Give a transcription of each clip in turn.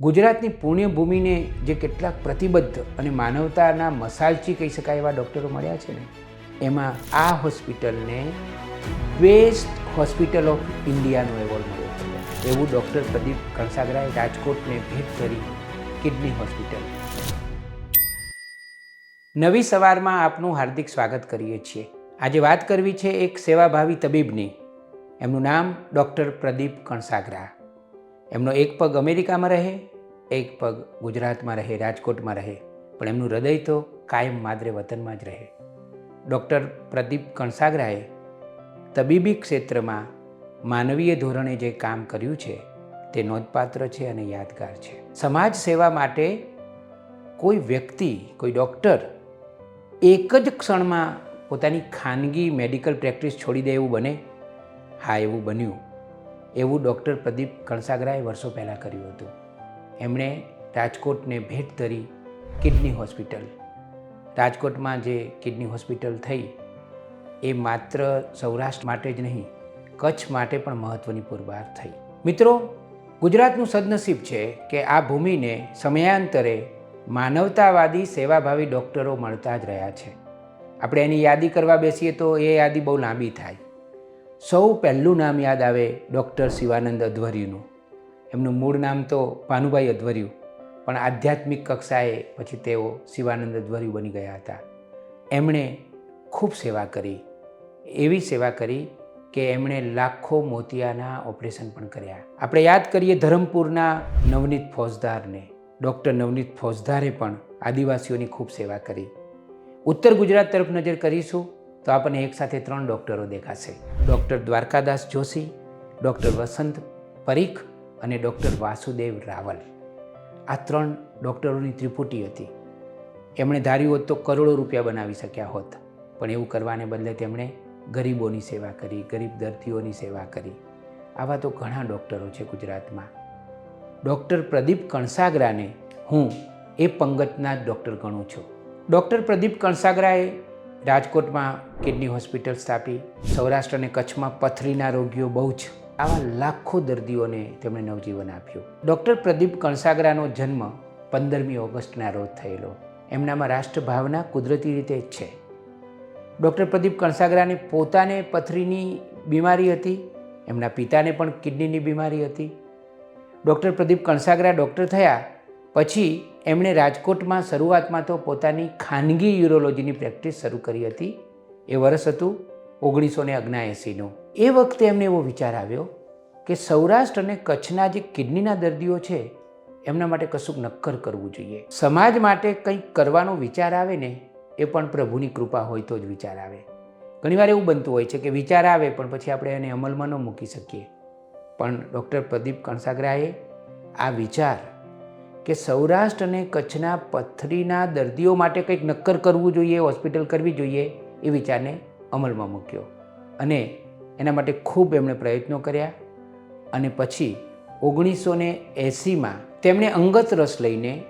ગુજરાતની પુણ્યભૂમિને જે કેટલાક પ્રતિબદ્ધ અને માનવતાના મસાલચી કહી શકાય એવા ડૉક્ટરો મળ્યા છે ને, એમાં આ હોસ્પિટલને બેસ્ટ હોસ્પિટલ ઓફ ઇન્ડિયાનો એવોર્ડ મળ્યો એવું ડૉક્ટર પ્રદીપ કણસાગરાએ રાજકોટને ભેટ કરી કિડની હોસ્પિટલ. નવી સવારમાં આપનું હાર્દિક સ્વાગત કરીએ છીએ. આજે વાત કરવી છે એક સેવાભાવી તબીબની. એમનું નામ ડૉક્ટર પ્રદીપ કણસાગરા. એમનો એક પગ અમેરિકામાં રહે, એક પગ ગુજરાતમાં રહે, રાજકોટમાં રહે, પણ એમનું હૃદય તો કાયમ માદરે વતનમાં જ રહે. ડૉક્ટર પ્રદીપ કણસાગરાએ તબીબી ક્ષેત્રમાં માનવીય ધોરણે જે કામ કર્યું છે, તે નોંધપાત્ર છે અને યાદગાર છે. સમાજ સેવા માટે કોઈ વ્યક્તિ, કોઈ ડૉક્ટર એક જ ક્ષણમાં પોતાની ખાનગી મેડિકલ પ્રેક્ટિસ છોડી દે એવું બને? હા, એવું બન્યું. એવું ડૉક્ટર પ્રદીપ કણસાગરાએ વર્ષો પહેલાં કર્યું હતું. એમણે રાજકોટને ભેટ ધરી કિડની હોસ્પિટલ. રાજકોટમાં જે કિડની હોસ્પિટલ થઈ, એ માત્ર સૌરાષ્ટ્ર માટે જ નહીં, કચ્છ માટે પણ મહત્ત્વની પુરવાર થઈ. મિત્રો, ગુજરાતનું સદનસીબ છે કે આ ભૂમિને સમયાંતરે માનવતાવાદી, સેવાભાવી ડૉક્ટરો મળતા જ રહ્યા છે. આપણે એની યાદી કરવા બેસીએ તો એ યાદી બહુ લાંબી થાય. સૌ પહેલું નામ યાદ આવે ડૉક્ટર શિવાનંદ અધ્વર્યુનું એમનું મૂળ નામ તો ભાનુભાઈ અધ્વર્યુ, પણ આધ્યાત્મિક કક્ષાએ પછી તેઓ શિવાનંદ અધ્વર્યુ બની ગયા હતા. એમણે ખૂબ સેવા કરી, એવી સેવા કરી કે એમણે લાખો મોતિયાના ઓપરેશન પણ કર્યા. આપણે યાદ કરીએ ધરમપુરના નવનીત ફોજદારને. ડૉક્ટર નવનીત ફોજદારે પણ આદિવાસીઓની ખૂબ સેવા કરી. ઉત્તર ગુજરાત તરફ નજર કરીશું તો આપણને એકસાથે ત્રણ ડૉક્ટરો દેખાશે. ડૉક્ટર દ્વારકાદાસ જોશી, ડૉક્ટર વસંત પરીખ અને ડૉક્ટર વાસુદેવ રાવલ. આ ત્રણ ડૉક્ટરોની ત્રિપુટી હતી. એમણે ધાર્યું હોત તો કરોડો રૂપિયા બનાવી શક્યા હોત, પણ એવું કરવાને બદલે તેમણે ગરીબોની સેવા કરી, ગરીબ દર્દીઓની સેવા કરી. આવા તો ઘણા ડૉક્ટરો છે ગુજરાતમાં. ડૉક્ટર પ્રદીપ કણસાગરાને હું એ પંગતના ડૉક્ટર ગણું છું. ડૉક્ટર પ્રદીપ કણસાગરાએ રાજકોટમાં કિડની હોસ્પિટલ સ્થાપી. સૌરાષ્ટ્ર અને કચ્છમાં પથરીના રોગીઓ બહુ જ. આવા લાખો દર્દીઓને તેમણે નવજીવન આપ્યું. ડૉક્ટર પ્રદીપ કણસાગરાનો જન્મ પંદરમી ઓગસ્ટના રોજ થયેલો. એમનામાં રાષ્ટ્રભાવના કુદરતી રીતે જ છે. ડૉક્ટર પ્રદીપ કણસાગરાને પોતાને પથરીની બીમારી હતી. એમના પિતાને પણ કિડનીની બીમારી હતી. ડૉક્ટર પ્રદીપ કણસાગરા ડૉક્ટર થયા. પછી એમણે રાજકોટમાં શરૂઆતમાં તો પોતાની ખાનગી યુરોલોજીની પ્રેક્ટિસ શરૂ કરી હતી. એ વર્ષ હતું ઓગણીસો ને અગ્નાએંસીનું એ વખતે એમને એવો વિચાર આવ્યો કે સૌરાષ્ટ્ર અને કચ્છના જે કિડનીના દર્દીઓ છે, એમના માટે કશુંક નક્કર કરવું જોઈએ. સમાજ માટે કંઈક કરવાનો વિચાર આવે ને, એ પણ પ્રભુની કૃપા હોય તો જ વિચાર આવે. ઘણીવાર એવું બનતું હોય છે કે વિચાર આવે પણ પછી આપણે એને અમલમાં ન મૂકી શકીએ. પણ ડૉક્ટર પ્રદીપ કણસાગરાએ આ વિચાર કે સૌરાષ્ટ્ર અને કચ્છના પથરીના દર્દીઓ માટે કંઈક નક્કર કરવું જોઈએ, હોસ્પિટલ કરવી જોઈએ એ વિચારને અમલમાં મૂક્યો. અને એના માટે ખૂબ એમણે પ્રયત્નો કર્યા. અને પછી ઓગણીસો ને એંસીમાં તેમણે અંગત રસ લઈને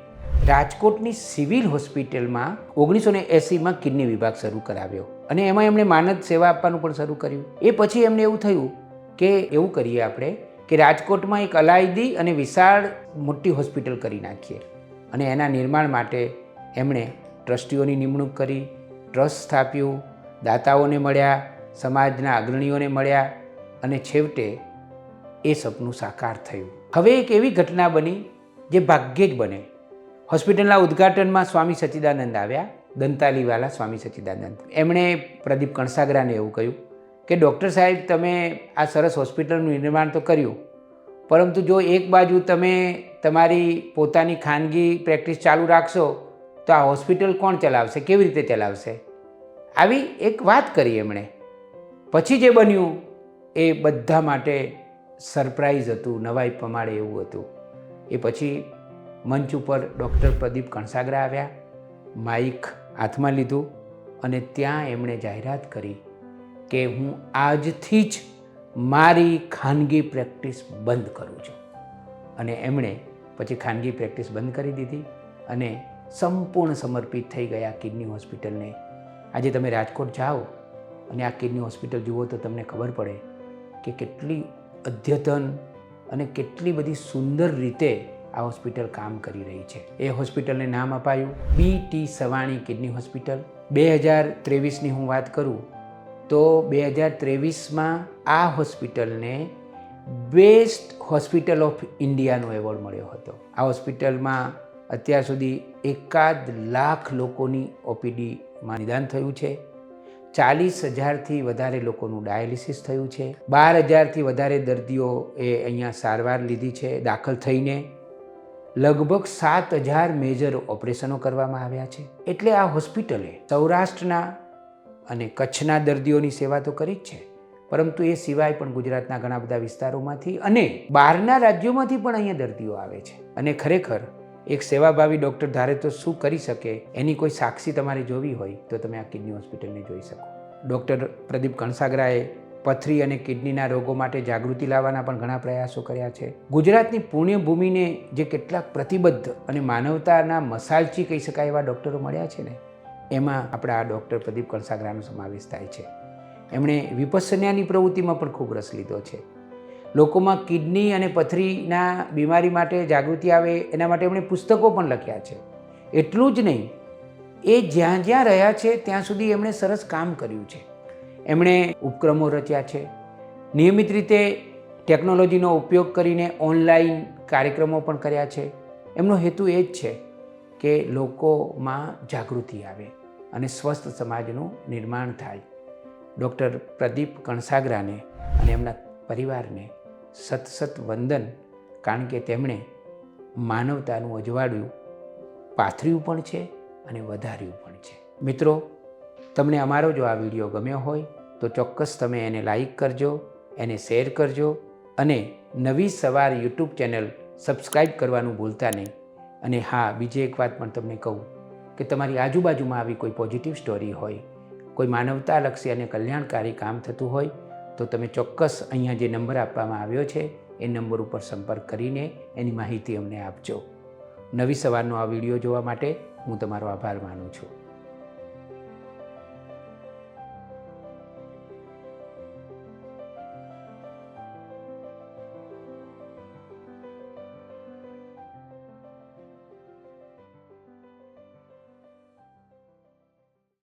રાજકોટની સિવિલ હોસ્પિટલમાં ઓગણીસો ને એંસીમાં કિડની વિભાગ શરૂ કરાવ્યો. અને એમાં એમણે માનદ સેવા આપવાનું પણ શરૂ કર્યું. એ પછી એમને એવું થયું કે એવું કરીએ આપણે કે રાજકોટમાં એક અલાયદી અને વિશાળ મોટી હોસ્પિટલ કરી નાખીએ. અને એના નિર્માણ માટે એમણે ટ્રસ્ટીઓની નિમણૂક કરી, ટ્રસ્ટ સ્થાપ્યું, દાતાઓને મળ્યા, સમાજના અગ્રણીઓને મળ્યા અને છેવટે એ સપનું સાકાર થયું. હવે એક એવી ઘટના બની જે ભાગ્યે જ બને. હોસ્પિટલના ઉદ્ઘાટનમાં સ્વામી સચ્ચિદાનંદ આવ્યા, દંતાલીવાલા સ્વામી સચ્ચિદાનંદ એમણે પ્રદીપ કણસાગરાને એવું કહ્યું કે ડૉક્ટર સાહેબ, તમે આ સરસ હોસ્પિટલનું નિર્માણ તો કર્યું, પરંતુ જો એક બાજુ તમે તમારી પોતાની ખાનગી પ્રેક્ટિસ ચાલુ રાખશો, તો આ હોસ્પિટલ કોણ ચલાવશે? કેવી રીતે ચલાવશે? આવી એક વાત કરી એમણે. પછી જે બન્યું, એ બધા માટે સરપ્રાઈઝ હતું, નવાઈ પમાડે એવું હતું. એ પછી મંચ ઉપર ડૉક્ટર પ્રદીપ કણસાગરા આવ્યા, માઇક હાથમાં લીધું અને ત્યાં એમણે જાહેરાત કરી. કે હું આજથી જ મારી ખાનગી પ્રેક્ટિસ બંધ કરું છું. અને એમણે પછી ખાનગી પ્રેક્ટિસ બંધ કરી દીધી અને સંપૂર્ણ સમર્પિત થઈ ગયા કિડની હોસ્પિટલને. આજે તમે રાજકોટ જાઓ અને આ કિડની હોસ્પિટલ જુઓ તો તમને ખબર પડે કે કેટલી અદ્યતન અને કેટલી બધી સુંદર રીતે આ હોસ્પિટલ કામ કરી રહી છે. એ હોસ્પિટલને નામ અપાયું B T Savani kidney hospital. બે હજાર ત્રેવીસની હું વાત કરું તો બે હજાર ત્રેવીસમાં આ હોસ્પિટલને બેસ્ટ હોસ્પિટલ ઓફ ઇન્ડિયાનો એવોર્ડ મળ્યો હતો. આ હોસ્પિટલમાં અત્યાર સુધી એકાદ લાખ લોકોની ઓપીડીમાં નિદાન થયું છે. ચાલીસ હજારથી વધારે લોકોનું ડાયાલિસિસ થયું છે. બાર હજારથી વધારે દર્દીઓએ અહીંયા સારવાર લીધી છે, દાખલ થઈને. લગભગ સાત હજાર મેજર ઓપરેશનો કરવામાં આવ્યા છે. એટલે આ હોસ્પિટલે સૌરાષ્ટ્રના અને કચ્છના દર્દીઓની સેવા તો કરી જ છે. પરંતુ એ સિવાય પણ ગુજરાતના ઘણા બધા વિસ્તારોમાંથી અને બહારના રાજ્યોમાંથી પણ અહીંયા દર્દીઓ આવે છે. અને ખરેખર એક સેવાભાવી ડૉક્ટર ધારે તો શું કરી શકે, એની કોઈ સાક્ષી તમારે જોવી હોય તો તમે આ કિડની હોસ્પિટલને જોઈ શકો. ડૉક્ટર પ્રદીપ કણસાગરાએ પથરી અને કિડનીના રોગો માટે જાગૃતિ લાવવાના પણ ઘણા પ્રયાસો કર્યા છે. ગુજરાતની પુણ્યભૂમિને જે કેટલાક પ્રતિબદ્ધ અને માનવતાના મસાલચી કહી શકાય એવા ડૉક્ટરો મળ્યા છે ને? એમાં આપણા ડૉક્ટર પ્રદીપ કણસાગરાનો સમાવેશ થાય છે. એમણે વિપસન્યાની પ્રવૃત્તિમાં પણ ખૂબ રસ લીધો છે. લોકોમાં કિડની અને પથરીના બીમારી માટે જાગૃતિ આવે એના માટે એમણે પુસ્તકો પણ લખ્યા છે. એટલું જ નહીં, એ જ્યાં જ્યાં રહ્યા છે ત્યાં સુધી એમણે સરસ કામ કર્યું છે. એમણે ઉપક્રમો રચ્યા છે. નિયમિત રીતે ટેકનોલોજીનો ઉપયોગ કરીને ઓનલાઈન કાર્યક્રમો પણ કર્યા છે. એમનો હેતુ એ જ છે કે લોકોમાં જાગૃતિ આવે. અને સ્વસ્થ સમાજનું નિર્માણ થાય. ડૉક્ટર પ્રદીપ કણસાગરાને અને એમના પરિવારને સત સત વંદન, કારણ કે તેમણે માનવતાનું અજવાળ્યું, પાથર્યું પણ છે અને વધાર્યું પણ છે. મિત્રો, તમને અમારો જો આ વીડિયો ગમ્યો હોય, તો ચોક્કસ તમે એને લાઈક કરજો, એને શેર કરજો અને નવી સવાર યુટ્યુબ ચેનલ સબસ્ક્રાઈબ કરવાનું ભૂલતા નહીં. અને હા, બીજી એક વાત પણ તમને કહું. કે તમારી આજુબાજુમાં આવી કોઈ પોઝિટિવ સ્ટોરી હોય, કોઈ માનવતાલક્ષી અને કલ્યાણકારી કામ થતું હોય, તો તમે ચોક્કસ અહીંયા જે નંબર આપવામાં આવ્યો છે, એ નંબર ઉપર સંપર્ક કરીને એની માહિતી અમને આપજો. નવી સવારનો આ વીડિયો જોવા માટે હું તમારો આભાર માનું છું.